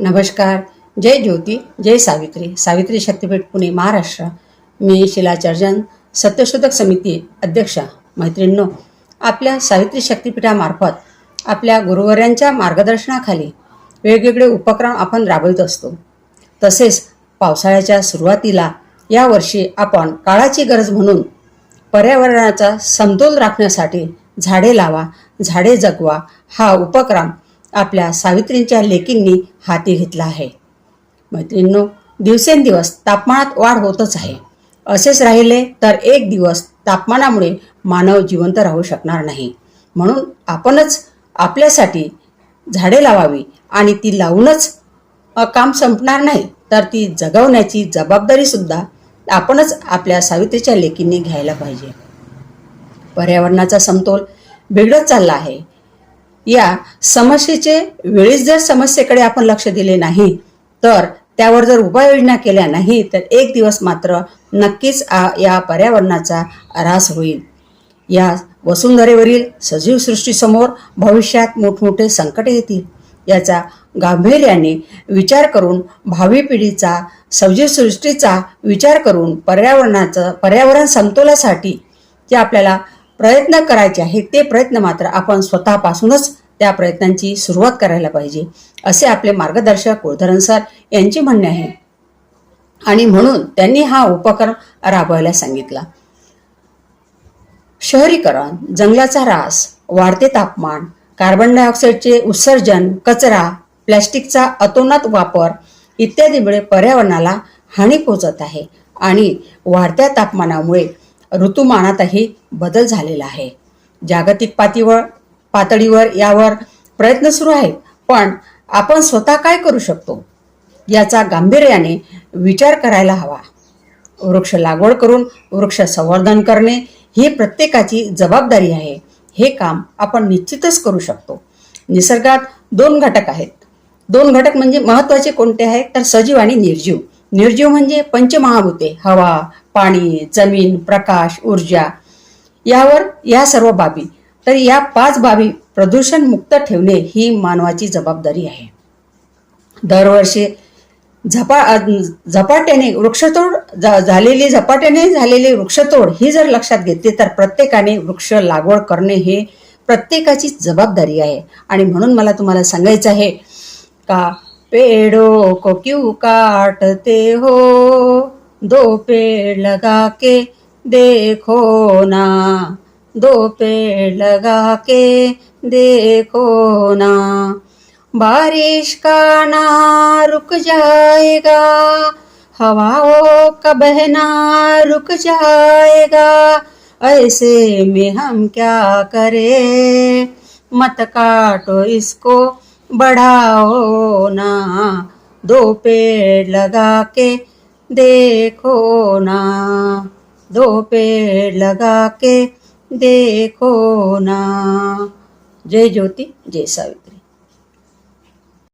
नमस्कार. जय ज्योती जय सावित्री. सावित्री शक्तीपीठ पुणे महाराष्ट्र. मी शिलाचर्जन सत्यशोधक समिती अध्यक्षा. मैत्रिणींनो आपल्या सावित्री शक्तीपीठामार्फत आपल्या गुरुवर्यांच्या मार्गदर्शनाखाली वेगवेगळे उपक्रम आपण राबवित असतो. तसेच पावसाळ्याच्या सुरुवातीला यावर्षी आपण काळाची गरज म्हणून पर्यावरणाचा समतोल राखण्यासाठी झाडे लावा झाडे जगवा हा उपक्रम आपल्या सावित्रींच्या लेकींनी हाती घेतला आहे. मैत्रिणींनो दिवसेंदिवस तापमानात वाढ होतच आहे. असेच राहिले तर एक दिवस तापमानामुळे मानव जिवंत राहू शकणार नाही. म्हणून आपणच आपल्यासाठी झाडे लावावी आणि ती लावूनच काम संपणार नाही तर ती जगवण्याची जबाबदारीसुद्धा आपणच आपल्या सावित्रीच्या लेकींनी घ्यायला पाहिजे. पर्यावरणाचा समतोल बिघडत चालला आहे. या समस्येचे वेळीच जर समस्येकडे आपण लक्ष दिले नाही तर त्यावर जर उपाययोजना केल्या नाही तर एक दिवस मात्र नक्कीच आ- या पर्यावरणाचा ऱ्हास होईल. या वसुंधरेवरील सजीव सृष्टीसमोर भविष्यात मोठमोठे संकट येतील याचा गांभीर्याने विचार करून भावी पिढीचा सजीव सृष्टीचा विचार करून पर्यावरणाचं पर्यावरण समतोलासाठी जे आपल्याला प्रयत्न करायचे आहेत ते प्रयत्न मात्र आपण स्वतःपासूनच त्या प्रयत्नांची सुरुवात करायला पाहिजे असे आपले मार्गदर्शक कुळधरण सर यांचे म्हणणे आहे. आणि म्हणून त्यांनी हा उपक्रम राबवायला सांगितला. शहरीकरण जंगलाचा ऱ्हास वाढते तापमान कार्बन डायऑक्साईडचे उत्सर्जन कचरा प्लॅस्टिकचा अतोनात वापर इत्यादीमुळे पर्यावरणाला हानी पोहोचत आहे. आणि वाढत्या तापमानामुळे ऋतुमानातही बदल झालेला आहे. जागतिक पातळीवर पातळीवर यावर प्रयत्न सुरू आहेत पण आपण स्वतः काय करू शकतो? याचा गांभीर्याने विचार करायला हवा. वृक्ष लागवड करून वृक्ष संवर्धन करणे ही प्रत्येकाची जबाबदारी आहे. हे काम आपण निश्चितच करू शकतो. निसर्गात दोन घटक आहेत. दोन घटक म्हणजे महत्त्वाचे कोणते आहेत? तर सजीव आणि निर्जीव. निर्जीव म्हणजे पंचमहाभूते. हवा पाणी जमीन प्रकाश ऊर्जा. यावर या सर्व बाबी. तर या पाच बाबी प्रदूषण मुक्त ठेवणे ही मानवाची जबाबदारी आहे. दरवर्षी झपा झपाट्याने वृक्षतोड झालेली झपाट्याने झालेली वृक्षतोड ही जर लक्षात घेतली तर प्रत्येकाने वृक्ष लागवड करणे हे प्रत्येकाची जबाबदारी आहे. आणि म्हणून मला तुम्हाला सांगायचं आहे का पेड़ों को क्यों काटते हो? दो पेड़ लगा के देखो ना। दो पेड़ लगा के देखो ना। बारिश का ना रुक जाएगा। हवाओं का बहना रुक जाएगा। ऐसे में हम क्या करें? मत काटो इसको। बढ़ाओ ना दो पेड़ लगा के देखो ना दो पेड़ लगा के देखो ना जय ज्योति जय सावित्री।